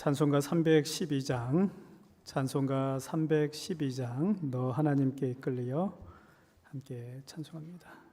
찬송가 312장 찬송가 312장 너 하나님께 이끌려 함께 찬송합니다.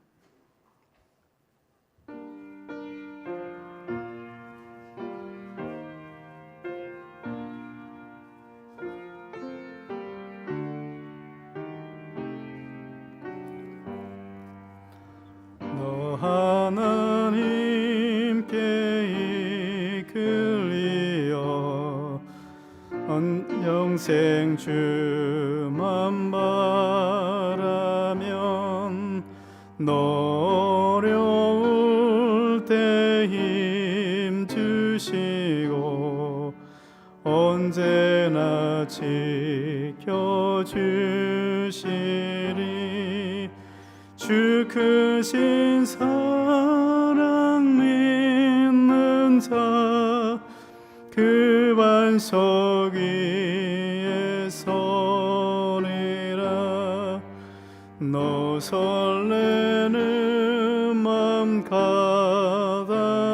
언제나 지켜주시리. 주 크신 사랑 믿는 자그 반석 위에 서리라. 너 설레는 맘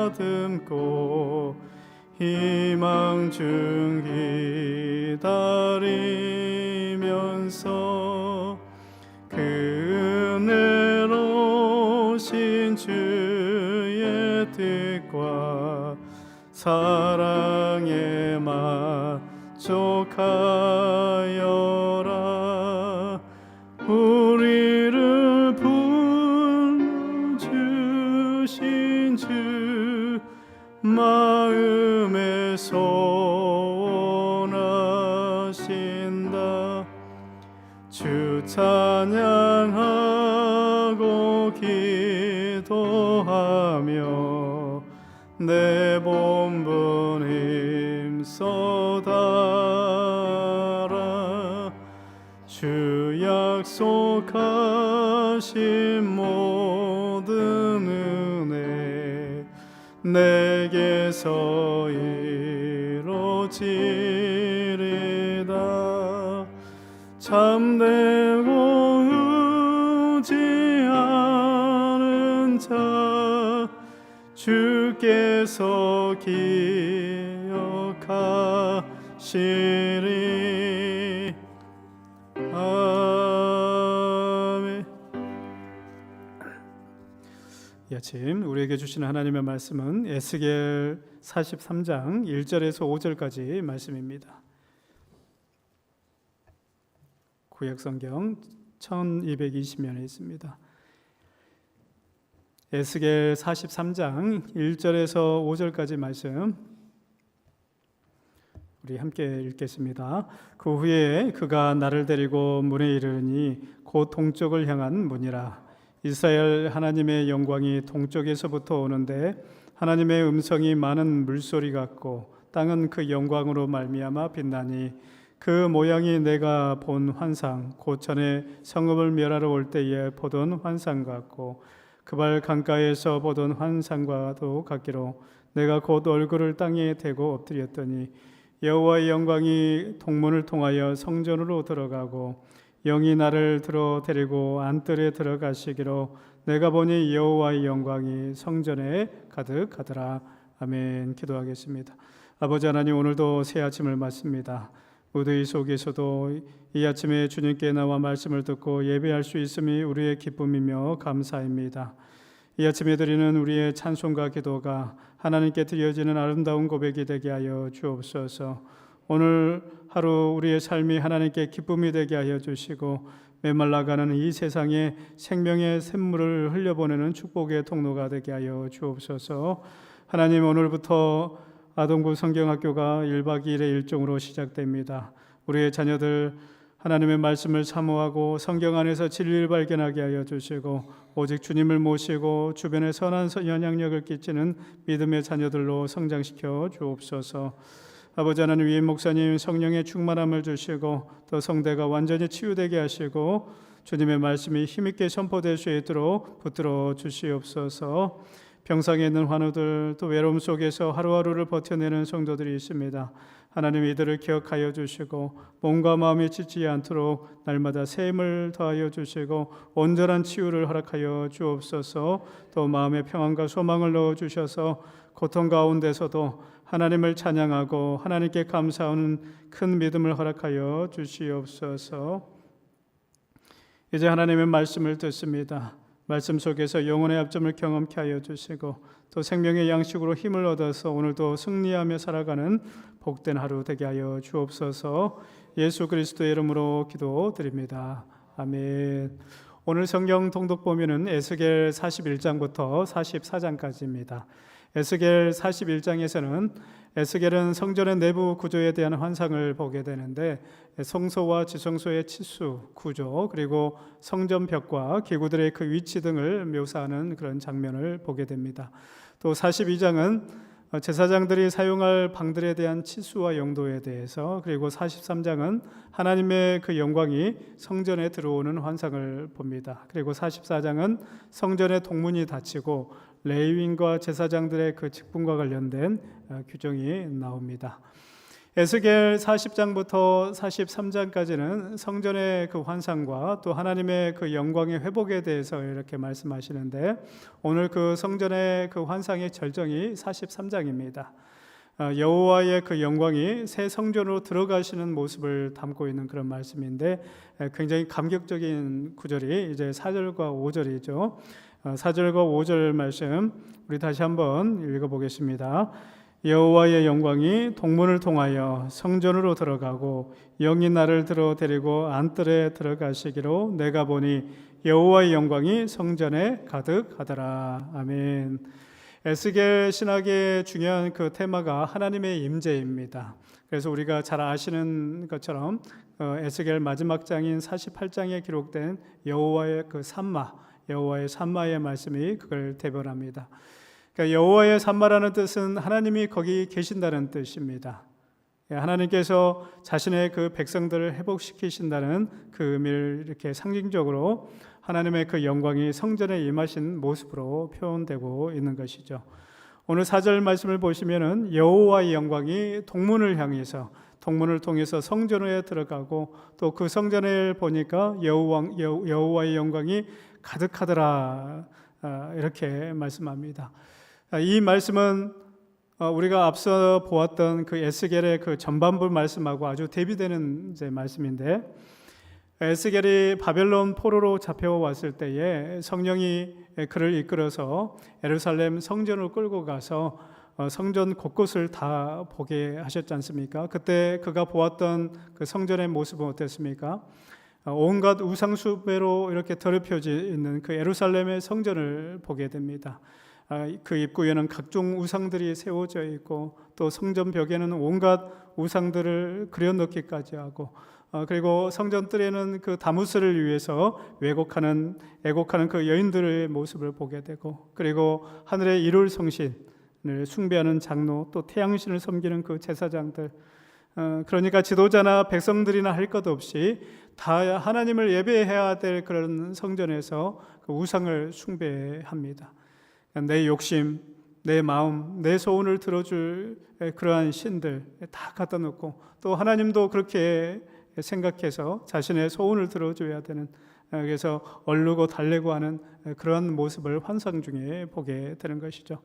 가다듬고 희망 중 사랑에 만족하여라. 우리를 불러주신 주 마음에 소원하신다. 주 찬양 약속하신 모든 은혜 내게서 이루어지리다 참되고 의지하는 자 주께서 기억하시 이 아침 우리에게 주시는 하나님의 말씀은 에스겔 43장 1절에서 5절까지 말씀입니다. 구약 성경 1220면에 있습니다. 에스겔 43장 1절에서 5절까지 말씀 우리 함께 읽겠습니다. 그 후에 그가 나를 데리고 문에 이르니 곧 동쪽을 향한 문이라 이스라엘 하나님의 영광이 동쪽에서부터 오는데 하나님의 음성이 많은 물소리 같고 땅은 그 영광으로 말미암아 빛나니 그 모양이 내가 본 환상 곧 전에 성읍을 멸하러 올 때에 보던 환상 같고 그발 강가에서 보던 환상과도 같기로 내가 곧 얼굴을 땅에 대고 엎드렸더니 여호와의 영광이 동문을 통하여 성전으로 들어가고 영이 나를 들어 데리고 안뜰에 들어가시기로 내가 보니 여호와의 영광이 성전에 가득하더라 아멘 기도하겠습니다 아버지 하나님 오늘도 새 아침을 맞습니다 무더위 속에서도 이 아침에 주님께 나와 말씀을 듣고 예배할 수 있음이 우리의 기쁨이며 감사입니다. 이 아침에 드리는 우리의 찬송과 기도가 하나님께 드려지는 아름다운 고백이 되게 하여 주옵소서. 오늘 하루 우리의 삶이 하나님께 기쁨이 되게 하여 주시고 메말라가는 이 세상에 생명의 샘물을 흘려보내는 축복의 통로가 되게 하여 주옵소서. 하나님 오늘부터 아동부 성경학교가 1박 2일의 일정으로 시작됩니다. 우리의 자녀들 하나님의 말씀을 사모하고 성경 안에서 진리를 발견하게 하여 주시고 오직 주님을 모시고 주변에 선한 영향력을 끼치는 믿음의 자녀들로 성장시켜 주옵소서. 아버지 하나님 위에 목사님 성령의 충만함을 주시고 또 성대가 완전히 치유되게 하시고 주님의 말씀이 힘있게 선포될 수 있도록 붙들어 주시옵소서. 병상에 있는 환우들 또 외로움 속에서 하루하루를 버텨내는 성도들이 있습니다. 하나님 이들을 기억하여 주시고 몸과 마음이 지치지 않도록 날마다 새 힘을 더하여 주시고 온전한 치유를 허락하여 주옵소서. 또 마음의 평안과 소망을 넣어 주셔서 고통 가운데서도 하나님을 찬양하고 하나님께 감사하는 큰 믿음을 허락하여 주시옵소서. 이제 하나님의 말씀을 듣습니다. 말씀 속에서 영혼의 합점을 경험케 하여 주시고 또 생명의 양식으로 힘을 얻어서 오늘도 승리하며 살아가는 복된 하루 되게 하여 주옵소서. 예수 그리스도의 이름으로 기도드립니다. 아멘. 오늘 성경 통독 보면은 에스겔 41장부터 44장까지입니다. 에스겔 41장에서는 에스겔은 성전의 내부 구조에 대한 환상을 보게 되는데 성소와 지성소의 치수, 구조 그리고 성전 벽과 기구들의 그 위치 등을 묘사하는 그런 장면을 보게 됩니다. 또 42장은 제사장들이 사용할 방들에 대한 치수와 용도에 대해서 그리고 43장은 하나님의 그 영광이 성전에 들어오는 환상을 봅니다. 그리고 44장은 성전의 동문이 닫히고 레위인과 제사장들의 그 직분과 관련된 어, 규정이 나옵니다. 에스겔 40장부터 43장까지는 성전의 그 환상과 또 하나님의 그 영광의 회복에 대해서 이렇게 말씀하시는데 오늘 그 성전의 그 환상의 절정이 43장입니다. 어, 여호와의 그 영광이 새 성전으로 들어가시는 모습을 담고 있는 그런 말씀인데 굉장히 감격적인 구절이 이제 4절과 5절이죠. 4절과 5절 말씀 우리 다시 한번 읽어 보겠습니다. 여호와의 영광이 동문을 통하여 성전으로 들어가고 영이 나를 들어 데리고 안뜰에 들어가시기로 내가 보니 여호와의 영광이 성전에 가득하더라. 아멘. 에스겔 신학의 중요한 그 테마가 하나님의 임재입니다. 그래서 우리가 잘 아시는 것처럼 어, 에스겔 마지막 장인 48장에 기록된 여호와의 그 산마 여호와의 산마의 말씀이 그걸 대변합니다. 그러니까 여호와의 산마라는 뜻은 하나님이 거기 계신다는 뜻입니다. 예, 하나님께서 자신의 그 백성들을 회복시키신다는 그 의미를 이렇게 상징적으로 하나님의 그 영광이 성전에 임하신 모습으로 표현되고 있는 것이죠. 오늘 사절 말씀을 보시면은 여호와의 영광이 동문을 향해서 동문을 통해서 성전에 들어가고 또 그 성전을 보니까 여호와 여호와의 영광이 가득하더라 아, 이렇게 말씀합니다. 아, 이 말씀은 어, 우리가 앞서 보았던 그 에스겔의 그 전반부 말씀하고 아주 대비되는 말씀인데 에스겔이 바벨론 포로로 잡혀왔을 때에 성령이 그를 이끌어서 에루살렘 성전을 끌고 가서 어, 성전 곳곳을 다 보게 하셨지 않습니까? 그때 그가 보았던 그 성전의 모습은 어땠습니까? 어, 온갖 우상 숭배로 이렇게 더럽혀져 있는 그 예루살렘의 성전을 보게 됩니다. 아, 그 입구에는 각종 우상들이 세워져 있고 또 성전 벽에는 온갖 우상들을 그려넣기까지 하고 어, 그리고 성전 뜰에는 그 다무스를 위해서 왜곡하는 애곡하는 그 여인들의 모습을 보게 되고 그리고 하늘의 일월 성신을 숭배하는 장로 또 태양신을 섬기는 그 제사장들 어, 그러니까 지도자나 백성들이나 할 것 없이 다 하나님을 예배해야 될 그런 성전에서 그 우상을 숭배합니다. 내 욕심, 내 마음, 내 소원을 들어줄 그러한 신들 다 갖다 놓고 또 하나님도 그렇게 생각해서 자신의 소원을 들어줘야 되는 그래서 얼르고 달래고 하는 그러한 모습을 환상 중에 보게 되는 것이죠.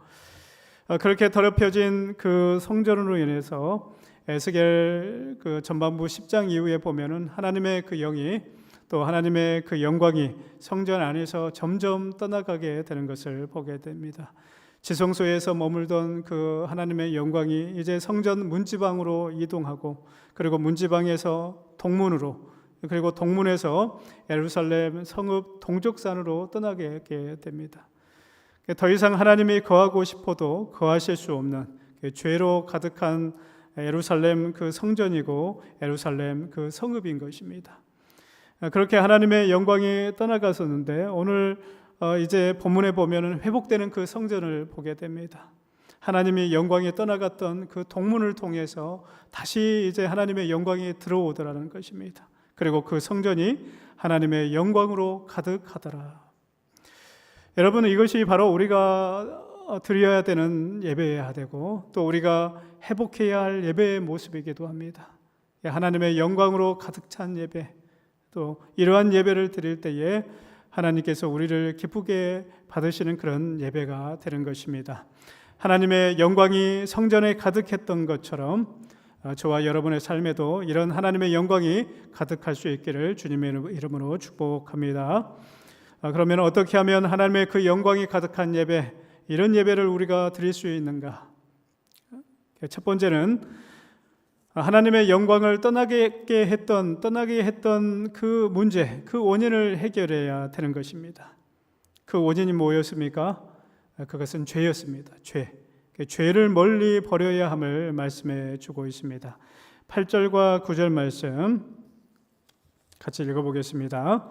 그렇게 더럽혀진 그 성전으로 인해서 에스겔 그 전반부 10장 이후에 보면은 하나님의 그 영이 또 하나님의 그 영광이 성전 안에서 점점 떠나가게 되는 것을 보게 됩니다. 지성소에서 머물던 그 하나님의 영광이 이제 성전 문지방으로 이동하고 그리고 문지방에서 동문으로 그리고 동문에서 예루살렘 성읍 동족산으로 떠나게 됩니다. 더 이상 하나님이 거하고 싶어도 거하실 수 없는 그 죄로 가득한 예루살렘 그 성전이고 예루살렘 그 성읍인 것입니다. 그렇게 하나님의 영광이 떠나갔었는데 오늘 어, 이제 본문에 보면은 회복되는 그 성전을 보게 됩니다. 하나님이 영광이 떠나갔던 그 동문을 통해서 다시 이제 하나님의 영광이 들어오더라는 것입니다. 그리고 그 성전이 하나님의 영광으로 가득하더라. 여러분 이것이 바로 우리가 어, 드려야 되는 예배여야 되고 또 우리가 회복해야 할 예배의 모습이기도 합니다. 예, 하나님의 영광으로 가득 찬 예배 또 이러한 예배를 드릴 때에 하나님께서 우리를 기쁘게 받으시는 그런 예배가 되는 것입니다. 하나님의 영광이 성전에 가득했던 것처럼 어, 저와 여러분의 삶에도 이런 하나님의 영광이 가득할 수 있기를 주님의 이름으로 축복합니다. 아, 그러면 어떻게 하면 하나님의 그 영광이 가득한 예배, 이런 예배를 우리가 드릴 수 있는가? 첫 번째는 하나님의 영광을 떠나게 했던 떠나게 했던 그 문제, 그 원인을 해결해야 되는 것입니다. 그 원인이 뭐였습니까? 그것은 죄였습니다. 죄. 그 죄를 멀리 버려야 함을 말씀해 주고 있습니다. 8절과 9절 말씀 같이 읽어 보겠습니다.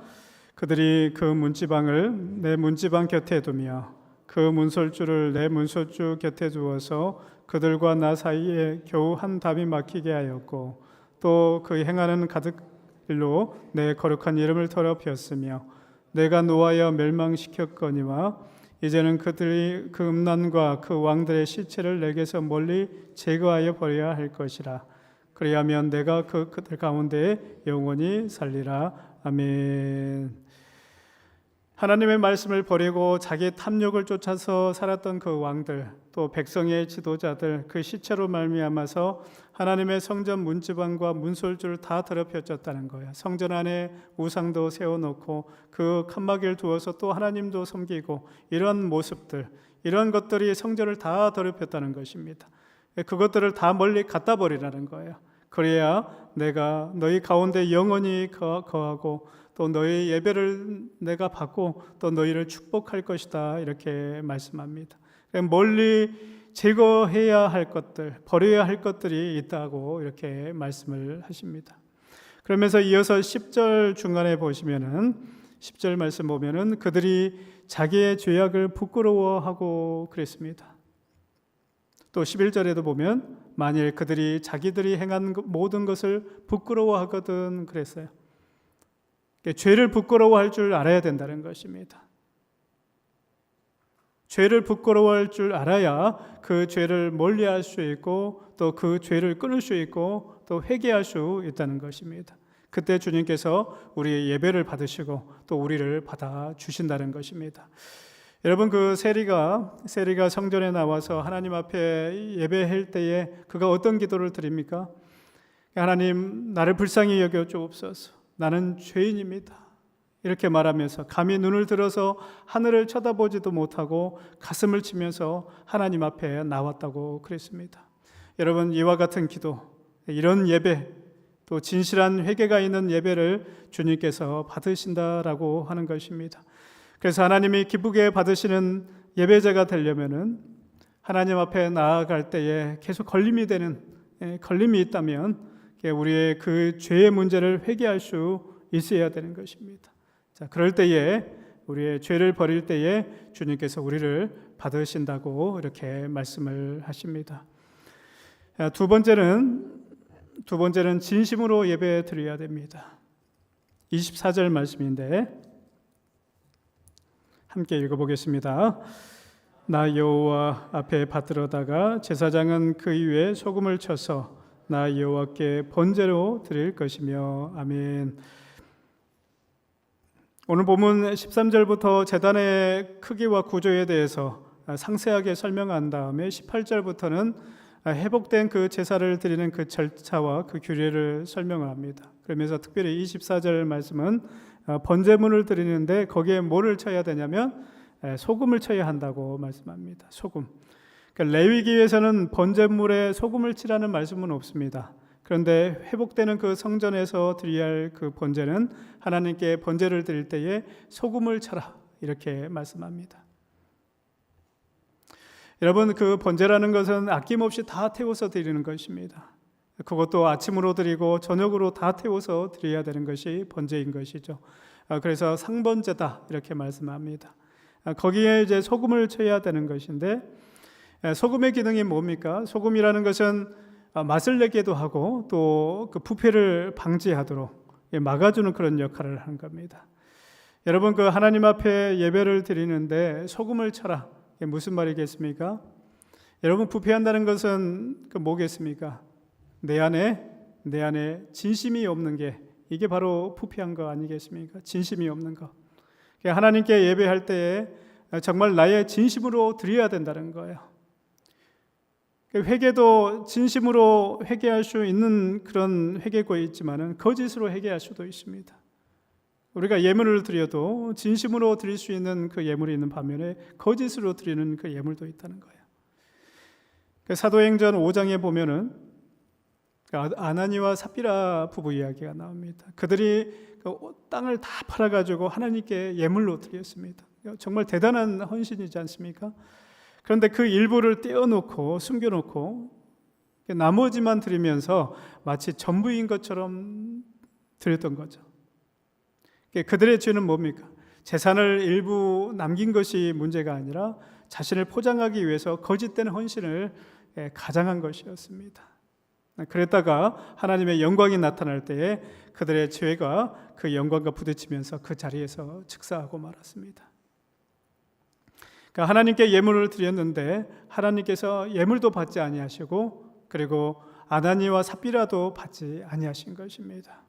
그들이 그 문지방을 내 문지방 곁에 두며 그 문설주를 내 문설주 곁에 두어서 그들과 나 사이에 겨우 한 담이 막히게 하였고 또 그 행하는 가득 일로 내 거룩한 이름을 더럽혔으며 내가 노하여 멸망시켰거니와 이제는 그들이 그 음란과 그 왕들의 시체를 내게서 멀리 제거하여 버려야 할 것이라 그리하면 내가 그 그들 가운데 영원히 살리라 아멘. 하나님의 말씀을 버리고 자기 탐욕을 쫓아서 살았던 그 왕들 또 백성의 지도자들 그 시체로 말미암아서 하나님의 성전 문지방과 문솔줄을 다 더럽혀졌다는 거예요. 성전 안에 우상도 세워놓고 그 칸막이를 두어서 또 하나님도 섬기고 이런 모습들 이런 것들이 성전을 다 더럽혔다는 것입니다. 그것들을 다 멀리 갖다 버리라는 거예요. 그래야 내가 너희 가운데 영원히 거하고 또 너희 예배를 내가 받고 또 너희를 축복할 것이다 이렇게 말씀합니다. 멀리 제거해야 할 것들, 버려야 할 것들이 있다고 이렇게 말씀을 하십니다. 그러면서 이어서 10절 중간에 보시면은 10절 말씀 보면은 그들이 자기의 죄악을 부끄러워하고 그랬습니다. 또 11절에도 보면 만일 그들이 자기들이 행한 모든 것을 부끄러워하거든 그랬어요. 죄를 부끄러워할 줄 알아야 된다는 것입니다. 죄를 부끄러워할 줄 알아야 그 죄를 멀리할 수 있고 또 그 죄를 끊을 수 있고 또 회개할 수 있다는 것입니다. 그때 주님께서 우리의 예배를 받으시고 또 우리를 받아 주신다는 것입니다. 여러분 그 세리가 세리가 성전에 나와서 하나님 앞에 예배할 때에 그가 어떤 기도를 드립니까? 하나님 나를 불쌍히 여겨 주옵소서. 나는 죄인입니다. 이렇게 말하면서 감히 눈을 들어서 하늘을 쳐다보지도 못하고 가슴을 치면서 하나님 앞에 나왔다고 그랬습니다. 여러분 이와 같은 기도, 이런 예배, 또 진실한 회개가 있는 예배를 주님께서 받으신다라고 하는 것입니다. 그래서 하나님이 기쁘게 받으시는 예배자가 되려면은 하나님 앞에 나아갈 때에 계속 걸림이 되는 예, 걸림이 있다면 우리의 그 죄의 문제를 회개할 수 있어야 되는 것입니다. 자, 그럴 때에 우리의 죄를 버릴 때에 주님께서 우리를 받으신다고 이렇게 말씀을 하십니다. 두 번째는 두 번째는 진심으로 예배 드려야 됩니다. 24절 말씀인데 함께 읽어 보겠습니다. 나 여호와 앞에 받들어다가 제사장은 그 위에 소금을 쳐서 나 여호와께 번제로 드릴 것이며 아멘. 오늘 본문 13절부터 제단의 크기와 구조에 대해서 상세하게 설명한 다음에 18절부터는 회복된 그 제사를 드리는 그 절차와 그 규례를 설명을 합니다. 그러면서 특별히 24절 말씀은 번제물을 드리는데 거기에 뭐를 쳐야 되냐면 소금을 쳐야 한다고 말씀합니다. 소금. 그러니까 레위기에서는 번제물에 소금을 치라는 말씀은 없습니다. 그런데 회복되는 그 성전에서 드려야 할 그 번제는 하나님께 번제를 드릴 때에 소금을 쳐라 이렇게 말씀합니다. 여러분 그 번제라는 것은 아낌없이 다 태워서 드리는 것입니다. 그것도 아침으로 드리고 저녁으로 다 태워서 드려야 되는 것이 번제인 것이죠. 아, 그래서 상번제다 이렇게 말씀합니다. 아, 거기에 이제 소금을 쳐야 되는 것인데 예, 소금의 기능이 뭡니까? 소금이라는 것은 아, 맛을 내기도 하고 또 그 부패를 방지하도록 예, 막아주는 그런 역할을 하는 겁니다. 여러분 그 하나님 앞에 예배를 드리는데 소금을 쳐라. 무슨 말이겠습니까? 여러분 부패한다는 것은 그 뭐겠습니까? 내 안에 내 안에 진심이 없는 게 이게 바로 부패한 거 아니겠습니까? 진심이 없는 거. 하나님께 예배할 때에 정말 나의 진심으로 드려야 된다는 거예요. 회개도 진심으로 회개할 수 있는 그런 회개고 있지만은 거짓으로 회개할 수도 있습니다. 우리가 예물을 드려도 진심으로 드릴 수 있는 그 예물이 있는 반면에 거짓으로 드리는 그 예물도 있다는 거예요. 그 사도행전 5장에 보면은 그 아나니와 삽비라 부부 이야기가 나옵니다. 그들이 그 땅을 다 팔아가지고 하나님께 예물로 드렸습니다. 정말 대단한 헌신이지 않습니까? 그런데 그 일부를 떼어놓고 숨겨놓고 나머지만 드리면서 마치 전부인 것처럼 드렸던 거죠. 그들의 죄는 뭡니까? 재산을 일부 남긴 것이 문제가 아니라 자신을 포장하기 위해서 거짓된 헌신을 가장한 것이었습니다. 그랬다가 하나님의 영광이 나타날 때에 그들의 죄가 그 영광과 부딪히면서 그 자리에서 즉사하고 말았습니다. 그러니까 하나님께 예물을 드렸는데 하나님께서 예물도 받지 아니하시고 그리고 아나니와 삽비라도 받지 아니하신 것입니다.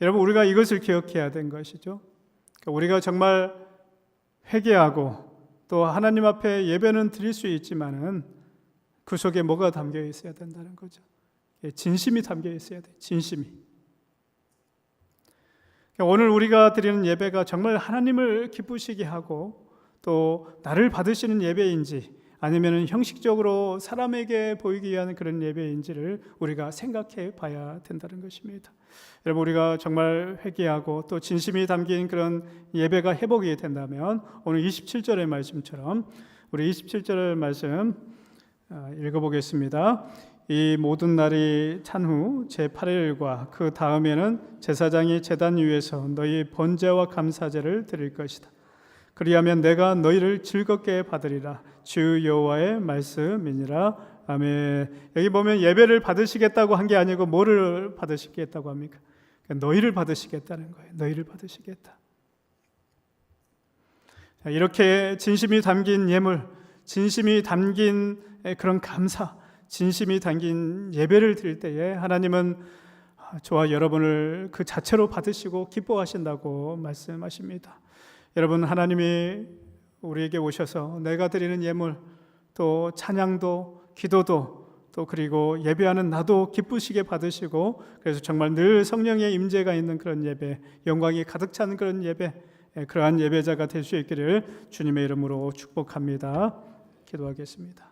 여러분 우리가 이것을 기억해야 된 것이죠. 그러니까 우리가 정말 회개하고 또 하나님 앞에 예배는 드릴 수 있지만은 그 속에 뭐가 담겨 있어야 된다는 거죠. 예, 진심이 담겨 있어야 돼. 진심이. 그러니까 오늘 우리가 드리는 예배가 정말 하나님을 기쁘시게 하고 또 나를 받으시는 예배인지 아니면 형식적으로 사람에게 보이기 위한 그런 예배인지를 우리가 생각해 봐야 된다는 것입니다. 여러분 우리가 정말 회개하고 또 진심이 담긴 그런 예배가 회복이 된다면 오늘 27절의 말씀처럼 우리 27절의 말씀 아, 읽어보겠습니다. 이 모든 날이 찬 후 제 8일과 그 다음에는 제사장이 제단 위에서 너희 번제와 감사제를 드릴 것이다. 그리하면 내가 너희를 즐겁게 받으리라. 주 여호와의 말씀이니라. 아멘. 여기 보면 예배를 받으시겠다고 한 게 아니고 뭐를 받으시겠다고 합니까? 그러니까 너희를 받으시겠다는 거예요. 너희를 받으시겠다. 이렇게 진심이 담긴 예물, 진심이 담긴 그런 감사, 진심이 담긴 예배를 드릴 때에 하나님은 저와 여러분을 그 자체로 받으시고 기뻐하신다고 말씀하십니다. 여러분 하나님이 우리에게 오셔서 내가 드리는 예물 또 찬양도 기도도 또 그리고 예배하는 나도 기쁘시게 받으시고 그래서 정말 늘 성령의 임재가 있는 그런 예배 영광이 가득 찬 그런 예배 예, 그러한 예배자가 될 수 있기를 주님의 이름으로 축복합니다. 기도하겠습니다.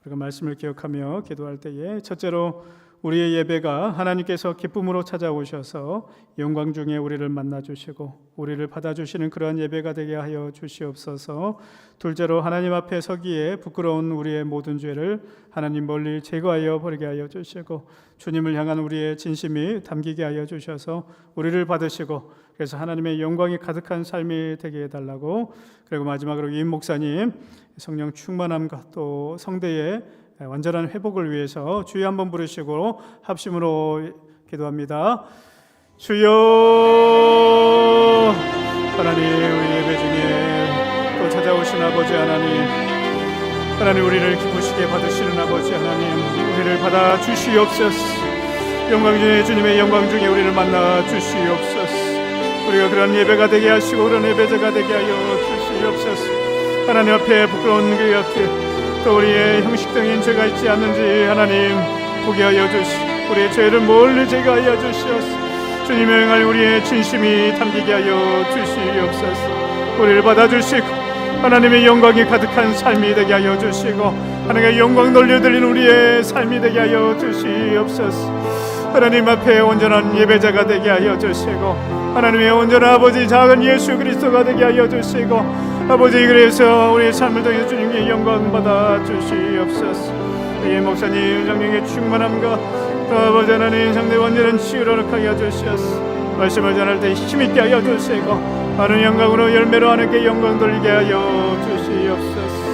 우리가 말씀을 기억하며 기도할 때에 첫째로 우리의 예배가 하나님께서 기쁨으로 찾아오셔서 영광 중에 우리를 만나 주시고 우리를 받아 주시는 그러한 예배가 되게 하여 주시옵소서. 둘째로 하나님 앞에 서기에 부끄러운 우리의 모든 죄를 하나님 멀리 제거하여 버리게 하여 주시고 주님을 향한 우리의 진심이 담기게 하여 주셔서 우리를 받으시고 그래서 하나님의 영광이 가득한 삶이 되게 해 달라고 그리고 마지막으로 임 목사님 성령 충만함과 또 성대의 네, 완전한 회복을 위해서 주여 한번 부르시고 합심으로 기도합니다. 주여 하나님 우리 예배 중에 또 찾아오신 아버지 하나님 하나님 우리를 기쁘시게 받으시는 아버지 하나님 우리를 받아 주시옵소서. 영광 중에 주님의 영광 중에 우리를 만나 주시옵소서. 우리가 그런 예배가 되게 하시고 그런 예배자가 되게 하여 주시옵소서. 하나님 앞에 부끄러운 그 앞에 또 우리의 형식적인 죄가 있지 않는지 하나님 보게 하여 주시 우리의 죄를 멀리 제거하여 주시옵소서. 주님의 행할 우리의 진심이 담기게 하여 주시옵소서. 우리를 받아주시고 하나님의 영광이 가득한 삶이 되게 하여 주시고 하나님의 영광 돌려드린 우리의 삶이 되게 하여 주시옵소서. 하나님 앞에 온전한 예배자가 되게 하여 주시고 하나님의 온전한 아버지 작은 예수 그리스도가 되게 하여 주시고 아버지 그래서 우리 삶을 통해 주님께 영광 받아 주시옵소서. 이 목사님 성령의 충만함과 또 아버지 하나님 상대 원전한 치유를 하여 주시옵소서. 말씀을 전할 때 힘있게 하여 주시고 많은 영광으로 열매로 하나님께 영광 돌리게 하여 주시옵소서.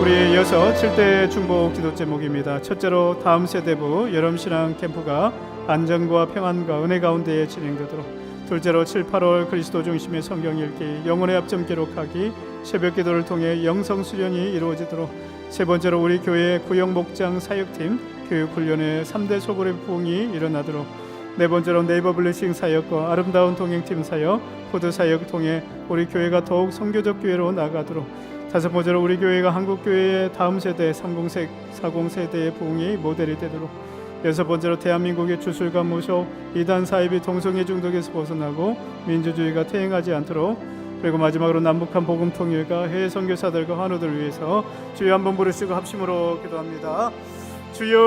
우리 이어서 7대 중보 기도 제목입니다. 첫째로 다음 세대부 여름신앙 캠프가 안전과 평안과 은혜 가운데에 진행되도록 둘째로 7, 8월 그리스도 중심의 성경 읽기, 영혼의 합점 기록하기, 새벽 기도를 통해 영성 수련이 이루어지도록 세 번째로 우리 교회 구역 목장 사역팀 교육 훈련의 3대 소굴의 부흥이 일어나도록 네 번째로 네이버 블레싱 사역과 아름다운 동행팀 사역, 코드 사역 통해 우리 교회가 더욱 선교적 교회로 나아가도록 다섯 번째로 우리 교회가 한국 교회의 다음 세대 30세 40 세대의 부흥이 모델이 되도록 여섯 번째로 대한민국의 주술과 무속 이단 사입이 동성애 중독에서 벗어나고 민주주의가 퇴행하지 않도록 그리고 마지막으로 남북한 복음 통일과 해외 선교사들과 환우들 위해서 주여 한번 부르시고 합심으로 기도합니다. 주여